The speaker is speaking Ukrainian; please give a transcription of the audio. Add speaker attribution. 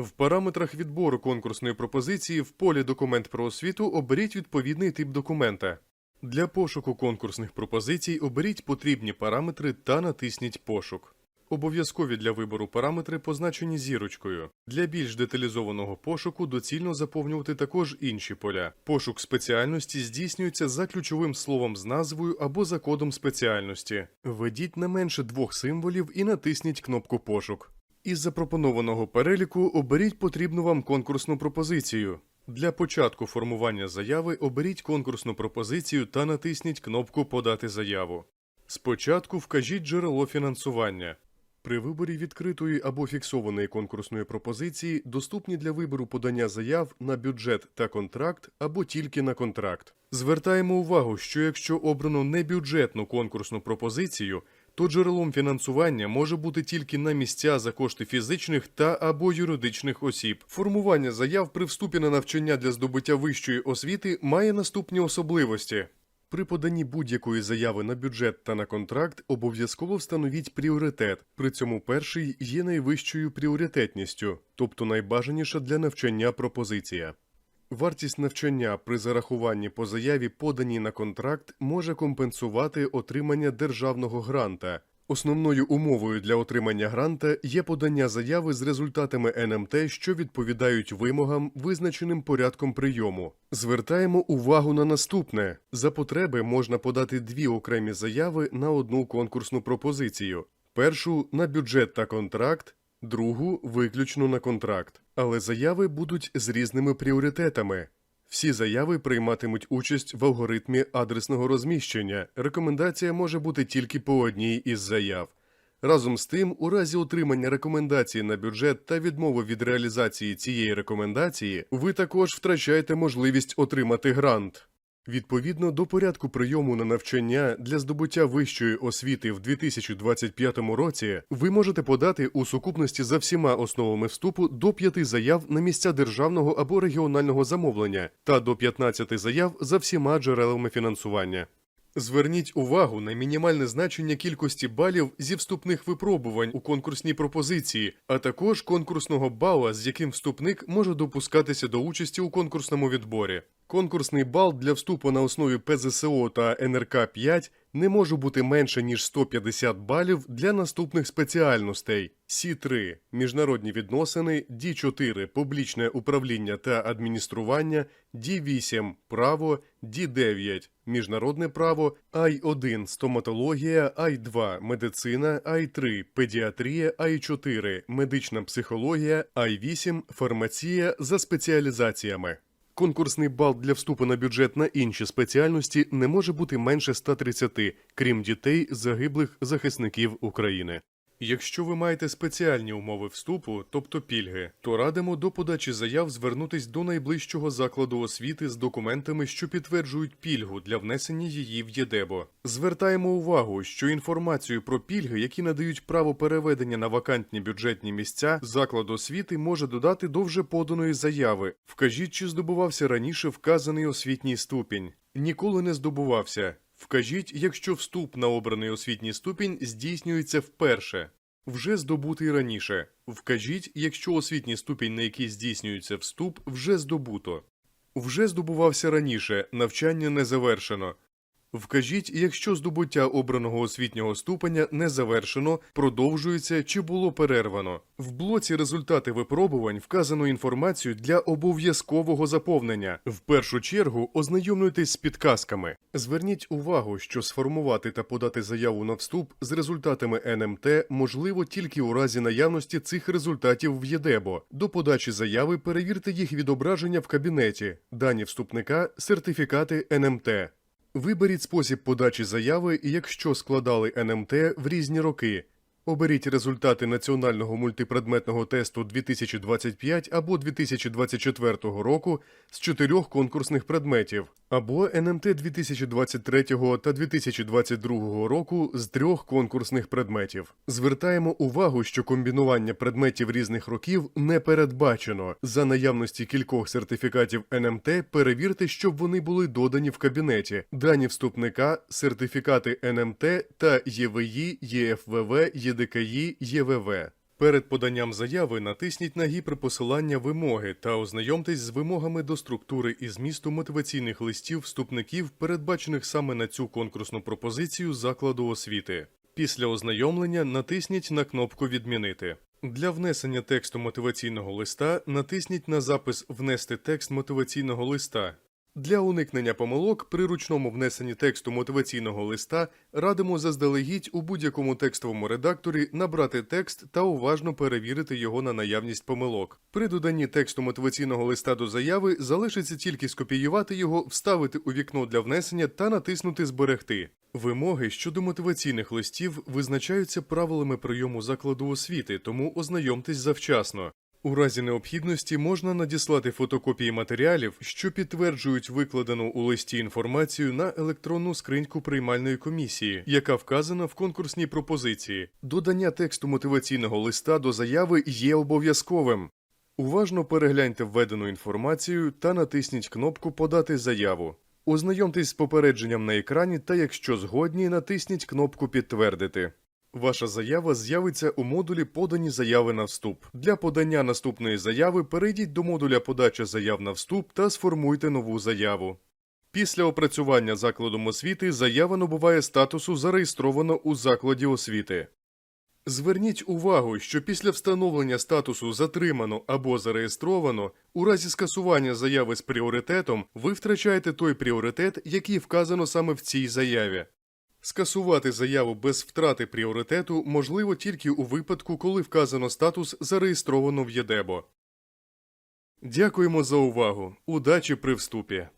Speaker 1: В параметрах відбору конкурсної пропозиції в полі Документ про освіту оберіть відповідний тип документа. Для пошуку конкурсних пропозицій оберіть потрібні параметри та натисніть Пошук. Обов'язкові для вибору параметри позначені зірочкою. Для більш деталізованого пошуку доцільно заповнювати також інші поля. Пошук спеціальності здійснюється за ключовим словом з назвою або за кодом спеціальності. Введіть не менше двох символів і натисніть кнопку Пошук. Із запропонованого переліку оберіть потрібну вам конкурсну пропозицію. Для початку формування заяви оберіть конкурсну пропозицію та натисніть кнопку Подати заяву. Спочатку вкажіть джерело фінансування. При виборі відкритої або фіксованої конкурсної пропозиції доступні для вибору подання заяв на бюджет та контракт або тільки на контракт. Звертаємо увагу, що якщо обрано небюджетну конкурсну пропозицію, то джерелом фінансування може бути тільки на місця за кошти фізичних та або юридичних осіб. Формування заяв при вступі на навчання для здобуття вищої освіти має наступні особливості. При поданні будь-якої заяви на бюджет та на контракт обов'язково встановіть пріоритет. При цьому перший є найвищою пріоритетністю, тобто найбажаніша для навчання пропозиція. Вартість навчання при зарахуванні по заяві, поданій на контракт, може компенсувати отримання державного гранта. Основною умовою для отримання гранта є подання заяви з результатами НМТ, що відповідають вимогам, визначеним порядком прийому. Звертаємо увагу на наступне: за потреби можна подати дві окремі заяви на одну конкурсну пропозицію: першу на бюджет та контракт, другу виключно на контракт. Але заяви будуть з різними пріоритетами. Всі заяви прийматимуть участь в алгоритмі адресного розміщення. Рекомендація може бути тільки по одній із заяв. Разом з тим, у разі отримання рекомендації на бюджет та відмови від реалізації цієї рекомендації, ви також втрачаєте можливість отримати грант. Відповідно до порядку прийому на навчання для здобуття вищої освіти в 2025 році, ви можете подати у сукупності за всіма основами вступу до 5 заяв на місця державного або регіонального замовлення та до 15 заяв за всіма джерелами фінансування. Зверніть увагу на мінімальне значення кількості балів зі вступних випробувань у конкурсній пропозиції, а також конкурсного бала, з яким вступник може допускатися до участі у конкурсному відборі. Конкурсний бал для вступу на основі ПЗСО та НРК 5 не може бути менше ніж 150 балів для наступних спеціальностей: Сі3 міжнародні відносини, Ді4 публічне управління та адміністрування, Ді8 право, Ді9 міжнародне право, Ай1 стоматологія, Ай2 медицина, Ай3 педіатрія, Ай4 медична психологія, Ай8 фармація за спеціалізаціями. Конкурсний бал для вступу на бюджет на інші спеціальності не може бути менше 130, крім дітей загиблих захисників України. Якщо ви маєте спеціальні умови вступу, тобто пільги, то радимо до подачі заяв звернутись до найближчого закладу освіти з документами, що підтверджують пільгу для внесення її в ЄДЕБО. Звертаємо увагу, що інформацію про пільги, які надають право переведення на вакантні бюджетні місця, заклад освіти може додати до вже поданої заяви. Вкажіть, чи здобувався раніше вказаний освітній ступінь. Ніколи не здобувався. Вкажіть, якщо вступ на обраний освітній ступінь здійснюється вперше. Вже здобутий раніше. Вкажіть, якщо освітній ступінь, на який здійснюється вступ, вже здобуто. Вже здобувався раніше, навчання не завершено. Вкажіть, якщо здобуття обраного освітнього ступеня не завершено, продовжується чи було перервано. В блоці результати випробувань вказано інформацію для обов'язкового заповнення. В першу чергу ознайомлюйтесь з підказками. Зверніть увагу, що сформувати та подати заяву на вступ з результатами НМТ можливо тільки у разі наявності цих результатів в ЄДЕБО. До подачі заяви перевірте їх відображення в кабінеті, дані вступника, сертифікати НМТ. Виберіть спосіб подачі заяви, якщо складали НМТ в різні роки. Оберіть результати національного мультипредметного тесту 2025 або 2024 року з чотирьох конкурсних предметів, або НМТ 2023 та 2022 року з трьох конкурсних предметів. Звертаємо увагу, що комбінування предметів різних років не передбачено. За наявності кількох сертифікатів НМТ перевірте, щоб вони були додані в кабінеті. Дані вступника, сертифікати НМТ та ЄВІ, ЄФВВ, ЄДКІ, ЄВВ. Перед поданням заяви натисніть на гіперпосилання вимоги та ознайомтесь з вимогами до структури і змісту мотиваційних листів вступників, передбачених саме на цю конкурсну пропозицію закладу освіти. Після ознайомлення натисніть на кнопку Відмінити. Для внесення тексту мотиваційного листа натисніть на запис Внести текст мотиваційного листа. Для уникнення помилок при ручному внесенні тексту мотиваційного листа радимо заздалегідь у будь-якому текстовому редакторі набрати текст та уважно перевірити його на наявність помилок. При доданні тексту мотиваційного листа до заяви залишиться тільки скопіювати його, вставити у вікно для внесення та натиснути Зберегти. Вимоги щодо мотиваційних листів визначаються правилами прийому закладу освіти, тому ознайомтесь завчасно. У разі необхідності можна надіслати фотокопії матеріалів, що підтверджують викладену у листі інформацію на електронну скриньку приймальної комісії, яка вказана в конкурсній пропозиції. Додання тексту мотиваційного листа до заяви є обов'язковим. Уважно перегляньте введену інформацію та натисніть кнопку Подати заяву. Ознайомтесь з попередженням на екрані та, якщо згодні, натисніть кнопку Підтвердити. Ваша заява з'явиться у модулі Подані заяви на вступ. Для подання наступної заяви перейдіть до модуля Подача заяв на вступ та сформуйте нову заяву. Після опрацювання закладом освіти заява набуває статусу зареєстровано у закладі освіти. Зверніть увагу, що після встановлення статусу затримано або зареєстровано, у разі скасування заяви з пріоритетом ви втрачаєте той пріоритет, який вказано саме в цій заяві. Скасувати заяву без втрати пріоритету можливо тільки у випадку, коли вказано статус зареєстровано в ЄДЕБО. Дякуємо за увагу. Удачі при вступі!